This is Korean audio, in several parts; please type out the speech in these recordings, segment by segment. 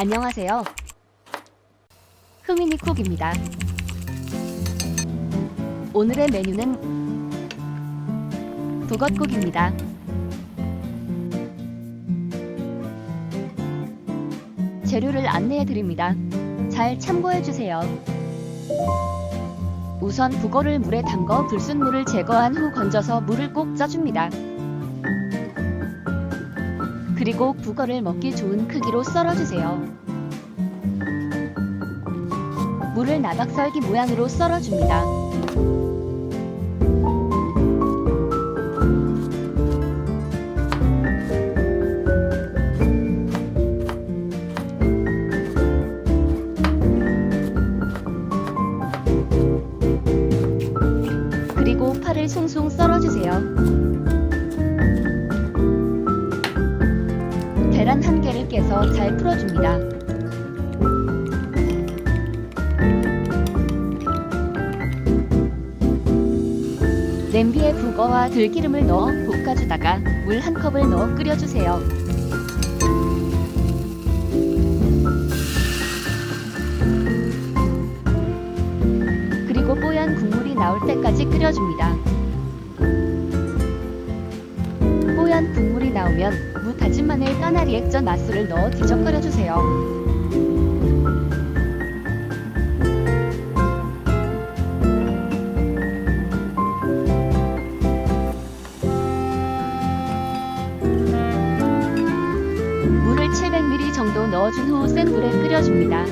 안녕하세요. 흐미니 쿡입니다. 오늘의 메뉴는 북엇국입니다. 재료를 안내해 드립니다. 잘 참고해 주세요. 우선 북어를 물에 담궈 불순물을 제거한 후 건져서 물을 꼭 짜줍니다. 그리고 북어를 먹기 좋은 크기로 썰어주세요. 물을 나박썰기 모양으로 썰어줍니다. 그리고 파를 숭숭 썰어주세요. 잘 풀어줍니다. 냄비에 북어와 들기름을 넣어 볶아주다가 물 한 컵을 넣어 끓여주세요. 그리고 뽀얀 국물이 나올 때까지 끓여줍니다. 뽀얀 국물이 나오면 무 다진 마늘 까나리 액젓 맛술을 넣어 뒤적거려주세요. 물을 700ml 정도 넣어준 후 센 불에 끓여줍니다.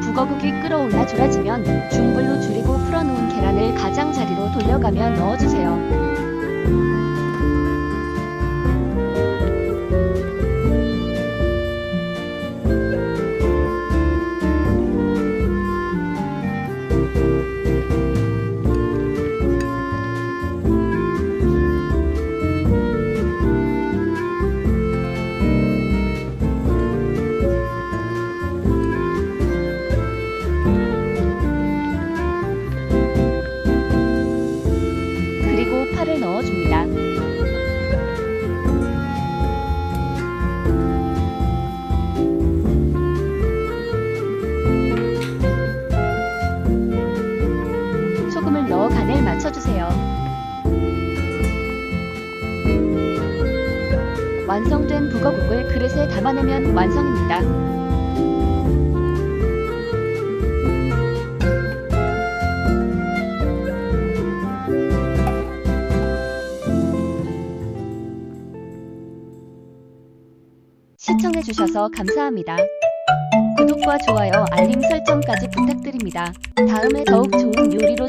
북어국이 끓어올라 졸아지면 중불로 돌려가며 넣어주세요. 맞춰주세요. 완성된 북어국을 그릇에 담아내면 완성입니다. 시청해주셔서 감사합니다. 구독과 좋아요, 알림 설정까지 부탁드립니다. 다음에 더욱 좋은 요리로